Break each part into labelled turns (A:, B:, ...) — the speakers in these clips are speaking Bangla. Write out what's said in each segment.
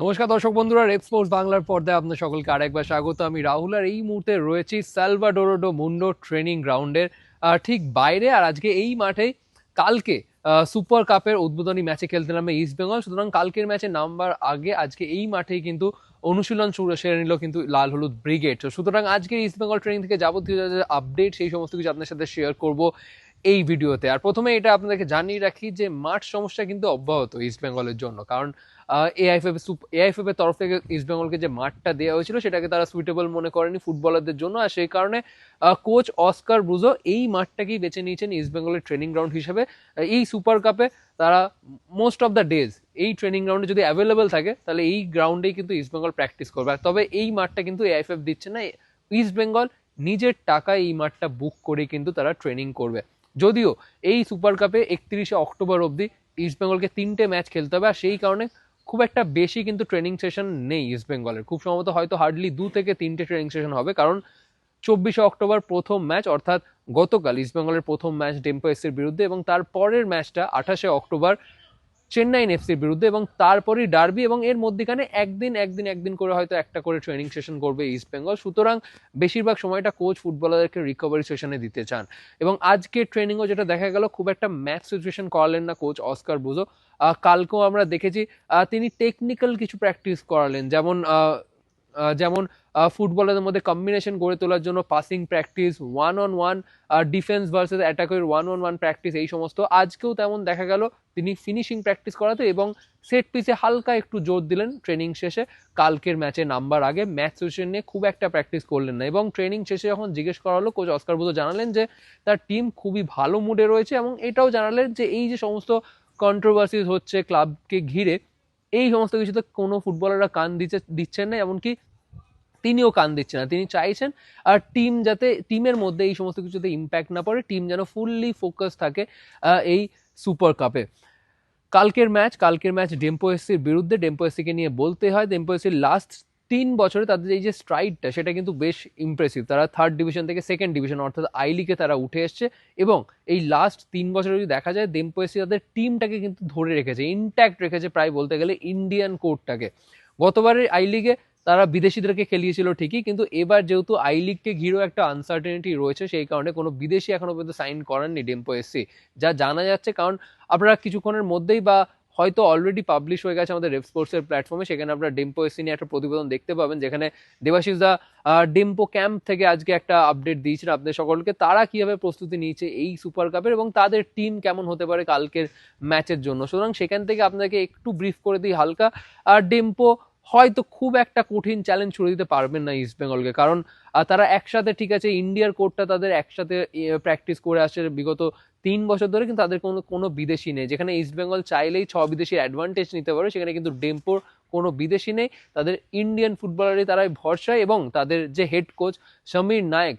A: নমস্কার দর্শক বন্ধুরা রেপ স্পোর্টস বাংলার পর্দায় আপনার সকলকে আরেকবার স্বাগত। আমি রাহুল আর এই মুহূর্তে রয়েছি সালভাডোরোডো মুন্ডো ট্রেনিং গ্রাউন্ডের ঠিক বাইরে। আর আজকে এই মাঠেই কালকে সুপার কাপের উদ্বোধনী ম্যাচে খেলতে নামে ইস্ট বেঙ্গল সুতরাং কালকের ম্যাচে নাম্বার আগে আজকে এই মাঠেই কিন্তু অনুশীলন সেরে নিল কিন্তু লাল হলুদ ব্রিগেড। সুতরাং আজকে ইস্ট বেঙ্গল ট্রেনিং থেকে যাবতীয় আপডেট সেই সমস্ত কিছু আপনার সাথে শেয়ার করব এই ভিডিওতে। আর প্রথমে এটা আপনাদেরকে জানিয়ে রাখি যে মাঠ সমস্যা কিন্তু অব্যাহত ইস্ট বেঙ্গলের জন্য। কারণ এআইএফএফ এআইএফএফ এর তরফ থেকে ইস্ট বেঙ্গলকে যে মাঠটা দেওয়া হয়েছিল, সেটাকে তারা সুইটেবল মনে করেনি ফুটবলারদের জন্য। আর সেই কারণে কোচ অস্কার ব্রুজো এই মাঠটাকেই বেছে নিয়েছেন ইস্ট বেঙ্গলের ট্রেনিং গ্রাউন্ড হিসেবে। এই সুপার কাপে তারা মোস্ট অফ দ্য ডেজ এই ট্রেনিং গ্রাউন্ডে যদি অ্যাভেলেবেল থাকে, তাহলে এই গ্রাউন্ডেই কিন্তু ইস্ট বেঙ্গল প্র্যাকটিস করবে। তবে এই মাঠটা কিন্তু এআইএফএফ দিচ্ছে না। ইস্ট বেঙ্গল নিজের টাকায় এই মাঠটা বুক করে কিন্তু তারা ট্রেনিং করবে। যদিও এই সুপার কাপে একত্রিশে অক্টোবর অবধি ইস্ট বেঙ্গলকে তিনটে ম্যাচ খেলতে হবে, আর সেই কারণে খুব একটা বেশি কিন্তু ট্রেনিং সেশন নেই ইস্ট বেঙ্গলের খুব সম্ভবত হয়তো হার্ডলি দু থেকে তিনটে ট্রেনিং সেশন হবে, কারণ চব্বিশে অক্টোবর প্রথম ম্যাচ অর্থাৎ গতকাল ইস্ট বেঙ্গলের প্রথম ম্যাচ ডেম্পো এসির বিরুদ্ধে এবং তার পরের ম্যাচটা আঠাশে অক্টোবর চেন্নাইন এফসির বিরুদ্ধে এবং তারপরই ডার্বি এবং এর মধ্যেখানে একদিন একদিন একদিন করে হয়তো একটা করে ট্রেনিং সেশন করবে ইস্ট বেঙ্গল সুতরাং বেশিরভাগ সময়টা কোচ ফুটবলারদেরকে রিকভারি সেশনে দিতে চান। এবং আজকে ট্রেনিংও যেটা দেখা গেল, খুব একটা ম্যাচ সিচুয়েশন করালেন না কোচ অস্কার বুজো কালকেও আমরা দেখেছি তিনি টেকনিক্যাল কিছু প্র্যাকটিস করালেন। যেমন যেমন ফুটবলারদের মধ্যে কম্বিনেশন গড়ে তোলার জন্য passing practice one on one defence versus অ্যাটাকের ওয়ান অন ওয়ান প্র্যাকটিস এই সমস্ত। আজকেও তেমন দেখা গেল, তিনি ফিনিশিং প্র্যাকটিস করাতে এবং সেট পিসে হালকা একটু জোর দিলেন ট্রেনিং শেষে। কালকের ম্যাচে নাম্বার আগে ম্যাচ সিচুয়েশন নিয়ে খুব একটা প্র্যাকটিস করলেন না এবং ট্রেনিং শেষে যখন জিজ্ঞেস করা হলো কোচ অস্কার বুধো জানালেন যে তার টিম খুবই ভালো মুডে রয়েছে এবং এটাও জানালেন যে এই যে সমস্ত কন্ট্রোভার্সিস হচ্ছে ক্লাবকে ঘিরে, এই সমস্ত কিছুতে কোনো ফুটবলাররা কান দিচ্ছে, দিচ্ছেন না। এমনকি তিনিও কান দিচ্ছেন না তিনি চাইছেন, আর টিম যাতে, টিমের মধ্যে এই সমস্ত কিছুতে ইম্প্যাক্ট না পড়ে, টিম যেন ফুললি ফোকাস থাকে এই সুপার কাপে কালকের ম্যাচ কালকের ম্যাচ ডেম্পো এসসির বিরুদ্ধে ডেম্পো এসসিকে নিয়ে বলতে হয় ডেম্পো এসসির লাস্ট তিন বছরে তাদের এই যে স্ট্রাইডটা সেটা কিন্তু বেশ ইমপ্রেসিভ তারা থার্ড ডিভিশন থেকে সেকেন্ড ডিভিশন অর্থাৎ আই লিগে তারা উঠে এসছে এবং এই লাস্ট তিন বছরে যদি দেখা যায় ডেম্পো এসসি তাদের টিমটাকে কিন্তু ধরে রেখেছে ইনট্যাক্ট রেখেছে প্রায় বলতে গেলে ইন্ডিয়ান কোর্টটাকে গতবারের আই লিগে তারা বিদেশিদেরকে খেলিয়েছিল ঠিকই, কিন্তু এবার যেহেতু আই লিগকে ঘিরেও একটা আনসার্টেনিটি রয়েছে, সেই কারণে কোনো বিদেশি এখনও পর্যন্ত সাইন করেননি ডেম্পো এসসি যা জানা যাচ্ছে। কারণ আপনারা কিছুক্ষণের মধ্যেই বা হয়তো অলরেডি পাবলিশ হয়ে গেছে আমাদের রেপ স্পোর্টসের প্ল্যাটফর্মে সেখানে আপনারা ডেম্পো এসসি নিয়ে একটা প্রতিবেদন দেখতে পাবেন, যেখানে দেবাশিস দা ডেম্পো ক্যাম্প থেকে আজকে একটা আপডেট দিয়েছেন আপনাদের সকলকে। তারা কীভাবে প্রস্তুতি নিয়েছে এই সুপার কাপের এবং তাদের টিম কেমন হতে পারে কালকের ম্যাচের জন্য। সুতরাং সেখান থেকে আপনাকে একটু ব্রিফ করে দিই হালকা। আর ডেম্পো হয়তো খুব একটা কঠিন চ্যালেঞ্জ ছুড়ে দিতে পারবেন না ইস্ট বেঙ্গলকে কারণ তারা একসাথে, ঠিক আছে ইন্ডিয়ার কোর্টটা তাদের একসাথে প্র্যাকটিস করে আসছে বিগত তিন বছর ধরে, কিন্তু তাদের কোনো কোনো বিদেশি নেই। যেখানে ইস্ট বেঙ্গল চাইলেই ছ বিদেশির অ্যাডভান্টেজ নিতে পারে, সেখানে কিন্তু ডেম্পোর কোনো বিদেশি নেই। তাদের ইন্ডিয়ান ফুটবলারই তারাই ভরসায় এবং তাদের যে হেড কোচ সমীর নায়েক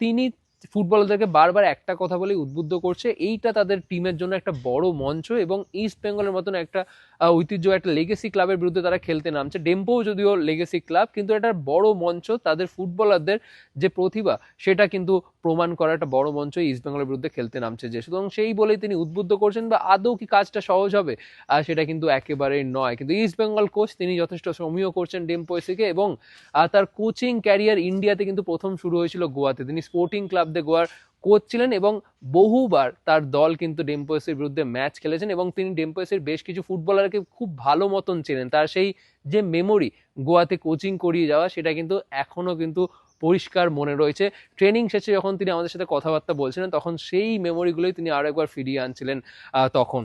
A: তিনি ফুটবলারদেরকে বারবার একটা কথা বলেই উদ্বুদ্ধ করছে। এইটা তাদের টিমের জন্য একটা বড় মঞ্চ এবং ইস্ট বেঙ্গলের মতন একটা ঐতিহ্য, একটা লেগেসি ক্লাবের বিরুদ্ধে তারা খেলতে নামছে। ডেম্পোও যদিও লেগেসি ক্লাব কিন্তু এটা বড় মঞ্চ তাদের ফুটবলারদের যে প্রতিভা, সেটা কিন্তু প্রমাণ করা একটা বড় মঞ্চ ইস্ট বেঙ্গলের বিরুদ্ধে খেলতে নামছে যে। সুতরাং সেই বলেই তিনি উদ্বুদ্ধ করছেন বা আদৌ কি কাজটা সহজ হবে সেটা কিন্তু একেবারেই নয়। কিন্তু ইস্ট বেঙ্গল কোচ তিনি যথেষ্ট সমীহ করছেন ডেম্পো এসিকে এবং তার কোচিং ক্যারিয়ার ইন্ডিয়াতে কিন্তু প্রথম শুরু হয়েছিল গোয়াতে। তিনি স্পোর্টিং ক্লাব দে গোয়ার কোচ ছিলেন এবং বহুবার তার দল কিন্তু ডেম্পোয়েসের বিরুদ্ধে ম্যাচ খেলেছেন এবং তিনি ডেম্পোয়েসের বেশ কিছু ফুটবলারকে খুব ভালো মতন চেনেন। তার সেই যে মেমোরি গোয়াতে কোচিং করিয়ে যাওয়া, সেটা কিন্তু এখনও কিন্তু পরিষ্কার মনে রয়েছে। ট্রেনিং শেষে যখন তিনি আমাদের সাথে কথাবার্তা বলছিলেন, তখন সেই মেমোরিগুলোই তিনি আরও একবার ফিরিয়ে আনছিলেন তখন।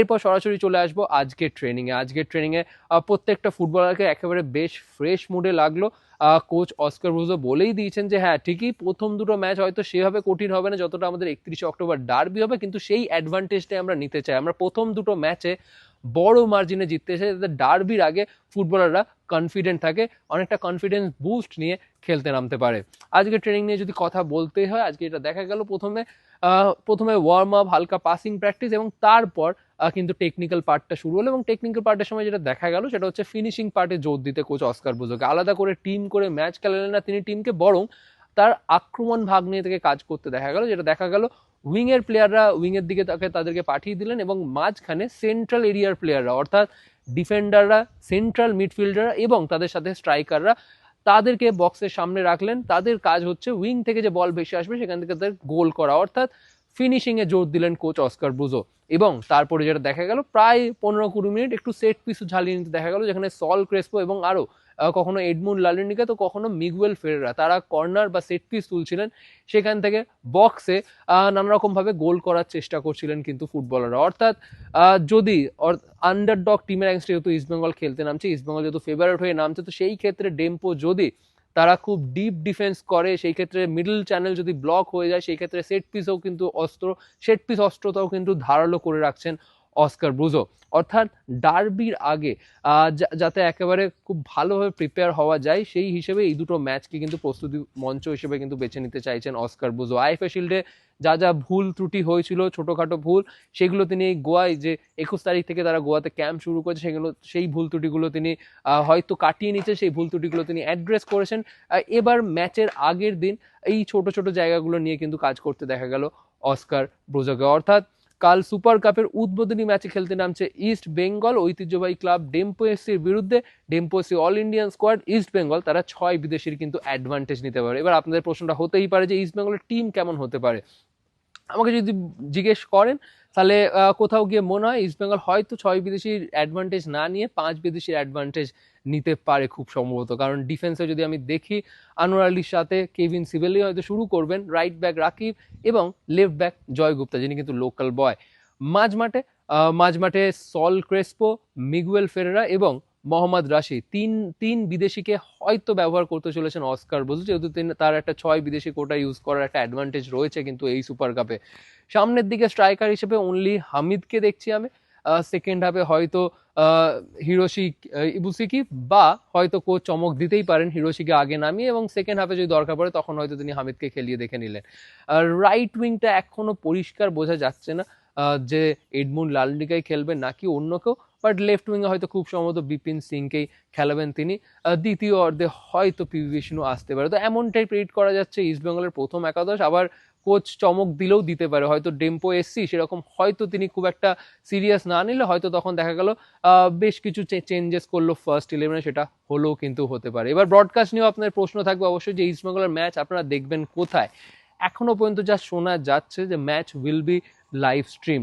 A: এরপর সরাসরি চলে আসব আজকের ট্রেনিংয়ে আজকের ট্রেনিংয়ে প্রত্যেকটা ফুটবলারকে একেবারে বেশ ফ্রেশ মুডে লাগল। কোচ অস্কার ব্রুজো বলেই দিয়েছেন যে হ্যাঁ ঠিকই প্রথম দুটো ম্যাচ হয়তো সেভাবে কঠিন হবে না, যতটা আমাদের একত্রিশে অক্টোবর ডার্বি হবে, কিন্তু সেই অ্যাডভান্টেজটাই আমরা নিতে চাই। আমরা প্রথম দুটো ম্যাচে বড় মার্জিনে জিততে চাই যাতে ডার্বির আগে ফুটবলাররা কনফিডেন্ট থাকে, অনেকটা কনফিডেন্স বুস্ট নিয়ে খেলতে নামতে পারে। আজকে ট্রেনিং নিয়ে যদি কথা বলতে হয়, আজকে এটা দেখা গেল প্রথমে প্রথমে ওয়ার্ম আপ হালকা পাসিং প্র্যাকটিস এবং তারপর কিন্তু টেকনিক্যাল পার্টটা শুরু হলো এবং টেকনিক্যাল পার্টের সময় যেটা দেখা গেল সেটা হচ্ছে ফিনিশিং পার্টে জোর দিতে কোচ অস্কার বুজোকে আলাদা করে টিম করে ম্যাচ খেলালেন না তিনি টিমকে বরং তার আক্রমণ ভাগ নিয়ে থেকে কাজ করতে দেখা গেল, যেটা দেখা গেল উইং এর প্লেয়াররা উইংয়ের দিকে তাকে তাদেরকে পাঠিয়ে দিলেন এবং মাঝখানে সেন্ট্রাল এরিয়ার প্লেয়াররা, অর্থাৎ ডিফেন্ডাররা, সেন্ট্রাল মিডফিল্ডাররা এবং তাদের সাথে স্ট্রাইকাররা তাদেরকে বক্সের সামনে রাখলেন। তাদের কাজ হচ্ছে উইং থেকে যে বল বেশি আসবে সেখান থেকে তাদের গোল করা, অর্থাৎ ফিনিশিংয়ে জোর দিলেন কোচ অস্কার ব্রুজো এবং তারপরে যেটা দেখা গেল, প্রায় পনেরো কুড়ি মিনিট একটু সেট পিস ঝালিয়ে নিতে দেখা গেল, যেখানে সল ক্রেসপো এবং আরও কখনো এডমুন লালিনিকা, তো কখনো মিগুয়েল ফেরেরা। তারা কর্নার বা সেট পিস তুলছিলেন। সেখান থেকে বক্সে নানা রকমভাবে গোল করার চেষ্টা করছিলেন কিন্তু ফুটবলাররা অর্থাৎ যদি আন্ডারডগ টিমের অ্যাগেন্স্টে যেহেতু ইস্টবেঙ্গল খেলতে নামছে ইস্টবেঙ্গল যেহেতু ফেভারিট হয়ে নামছে, তো সেই ক্ষেত্রে ডেম্পো যদি তারা খুব ডিপ ডিফেন্স করে, সেই ক্ষেত্রে মিডল চ্যানেল যদি ব্লক হয়ে যায়, সেই ক্ষেত্রে সেট পিসও কিন্তু অস্ত্র সেট পিস অস্ত্রতাও কিন্তু ধারালো করে রাখছেন অস্কার ব্রুজো। অর্থাৎ ডার্বির আগে যাতে একেবারে খুব ভালোভাবে প্রিপেয়ার হওয়া যায়, সেই হিসেবে এই দুটো ম্যাচকে কিন্তু প্রস্তুতি মঞ্চ হিসেবে কিন্তু বেছে নিতে চাইছেন অস্কার ব্রুজো। আইএফএ শিল্ডে যা যা ভুল ত্রুটি হয়েছিল, ছোটোখাটো ভুল সেগুলো তিনি এই গোয়ায় যে একুশ তারিখ থেকে তারা গোয়াতে ক্যাম্প শুরু করেছে, সেগুলো, সেই ভুল ত্রুটিগুলো তিনি হয়তো কাটিয়ে নিচ্ছেন সেই ভুল ত্রুটিগুলো তিনি অ্যাড্রেস করেছেন। এবার ম্যাচের আগের দিন এই ছোট ছোট জায়গাগুলো নিয়ে কিন্তু কাজ করতে দেখা গেল অস্কার ব্রুজোকে। অর্থাৎ কাল সুপার কাপের উদ্বোধনী ম্যাচে খেলতে নামছে ইস্ট বেঙ্গল। ঐতিহ্যবাহী ক্লাব ডেম্পো এসির বিরুদ্ধে, Dempo AC all Indian squad, East Bengal তারা ছয় বিদেশির কিন্তু অ্যাডভান্টেজ নিতে পারে। এবার আপনাদের প্রশ্নটা হতেই পারে যে ইস্ট বেঙ্গলের টিম কেমন হতে পারে? আমাকে যদি জিজ্ঞেস করেন তাহলে কোথাও গিয়ে মনে হয় ইস্ট বেঙ্গল হয়তো ছয় বিদেশির অ্যাডভান্টেজ না নিয়ে পাঁচ বিদেশির অ্যাডভান্টেজ নিতে পারে খুব সম্ভবত। কারণ ডিফেন্সে যদি আমি দেখি আনোয়ার আলীর সাথে কেভিন সিভেলি হয়তো শুরু করবেন রাইট ব্যাক রাকিব এবং লেফট ব্যাক জয় গুপ্তা যিনি কিন্তু লোকাল বয় মাঝ মাঠে আহ, মাঝ মাঠে সল ক্রেসপো মিগুয়েল ফেরেরা এবং মোহাম্মদ রাশি তিন তিন বিদেশিকে হয়তো ব্যবহার করতে চলেছেন অস্কার বসু, যেহেতু তার একটা ছয় বিদেশি কোটা ইউজ করার একটা অ্যাডভান্টেজ রয়েছে কিন্তু এই সুপার কাপে সামনের দিকে স্ট্রাইকার হিসেবে অনলি হামিদকে দেখছি আমি সেকেন্ড হাফে হয়তো হিরোশি ইবুসিকি বা হয়তো কোচ চমক দিতেই পারেন হিরোশিকে আগে নামিয়ে এবং সেকেন্ড হাফে যদি দরকার পড়ে তখন হয়তো তিনি হামিদকে খেলিয়ে দেখে নিলেন। রাইট উইংটা এখনও পরিষ্কার বোঝা যাচ্ছে না যে এডমুন লালডিকাই খেলবে নাকি অন্য কেউ। বাট লেফট উইংয়ে হয়তো খুব সম্ভবত বিপিন সিংকেই খেলাবেন তিনি। দ্বিতীয় অর্ধে হয়তো পিভি বিষ্ণু আসতে পারে। তো এমনটাই প্রেডিক্ট করা যাচ্ছে ইস্টবেঙ্গলের প্রথম একাদশ। আবার কোচ চমক দিলেও দিতে পারে। হয়তো ডেম্পো এসসি সেরকম হয়তো তিনি খুব একটা সিরিয়াস না নিলে হয়তো তখন দেখা গেল বেশ কিছু চেঞ্জেস করল ফার্স্ট ইলেভেনে সেটা হলেও কিন্তু হতে পারে। এবার ব্রডকাস্ট নিয়েও আপনার প্রশ্ন থাকবে অবশ্যই যে ইস্টবেঙ্গলের ম্যাচ আপনারা দেখবেন কোথায়? এখনও পর্যন্ত যা শোনা যাচ্ছে যে match will be live stream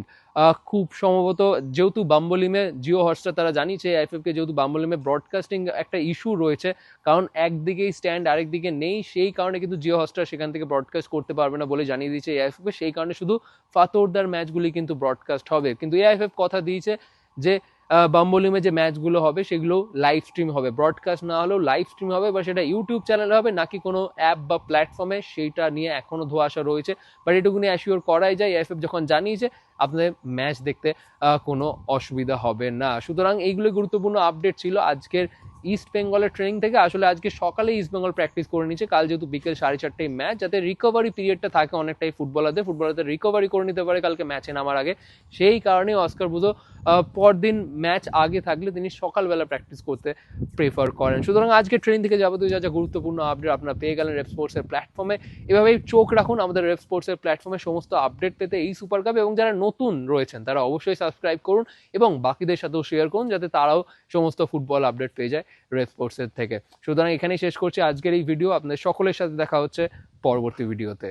A: খুব সম্ভবত যেহেতু বাম্বলিমে জিও হটস্টার তারা জানিয়েছে আইএফএফকে যেহেতু বাম্বলিমে ব্রডকাস্টিং একটা ইস্যু রয়েছে, কারণ একদিকেই স্ট্যান্ড আরেকদিকে নেই, সেই কারণে কিন্তু জিও হটস্টার সেখান থেকে ব্রডকাস্ট করতে পারবে না বলে জানিয়ে দিয়েছে এআইএফএফকে সেই কারণে শুধু ফাতোরদার ম্যাচগুলি কিন্তু ব্রডকাস্ট হবে। কিন্তু এআইএফএফ কথা দিয়েছে যে বাম্বলিমে যে ম্যাচগুলো হবে, সেগুলো লাইভ স্ট্রিম হবে। ব্রডকাস্ট না হলেও লাইভ স্ট্রিম হবে, বা সেটা ইউটিউব চ্যানেলে হবে, নাকি কোনো অ্যাপ বা প্ল্যাটফর্মে সেইটা নিয়ে এখনও ধোয়াশা রয়েছে। বাট এটুকুনি অ্যাসিওর করাই যায় এফএফ যখন জানিয়েছে, আপনাদের ম্যাচ দেখতে কোনো অসুবিধা হবে না। সুতরাং এইগুলো গুরুত্বপূর্ণ আপডেট ছিল। আজকের ইস্ট বেঙ্গলের ট্রেনিং থেকে আসলে আজকে সকালে ইস্ট বেঙ্গল প্র্যাকটিস করে নিচ্ছে কাল যেহেতু বিকেল সাড়ে চারটেয় ম্যাচ যাতে রিকভারি পিরিয়ডটা থাকে অনেকটাই ফুটবলারদের ফুটবলারদের রিকভারি করে নিতে পারে কালকে ম্যাচে নামার আগে। সেই কারণে অস্কার বুধো পরদিন ম্যাচ আগে থাকলে তিনি সকালবেলা প্র্যাকটিস করতে প্রেফার করেন। সুতরাং আজকে ট্রেন থেকে যাবতীয় যা যা গুরুত্বপূর্ণ আপডেট আপনারা পেয়ে গেলেন রেপ স্পোর্টসের প্ল্যাটফর্মে এভাবেই চোখ রাখুন আমাদের রেপ স্পোর্টসের প্ল্যাটফর্মে সমস্ত আপডেট পেতে এই সুপার কাপ এবং যারা নতুন রয়েছেন, তারা অবশ্যই সাবস্ক্রাইব করুন এবং বাকিদের সাথেও শেয়ার করুন, যাতে তারাও সমস্ত ফুটবল আপডেট পেয়ে যায়। রেপ স্পোর্টসের থেকে। সুতরাং এখানেই শেষ করছি আজকের এই ভিডিও আপনাদের সকলের সাথে দেখা হচ্ছে পরবর্তী ভিডিওতে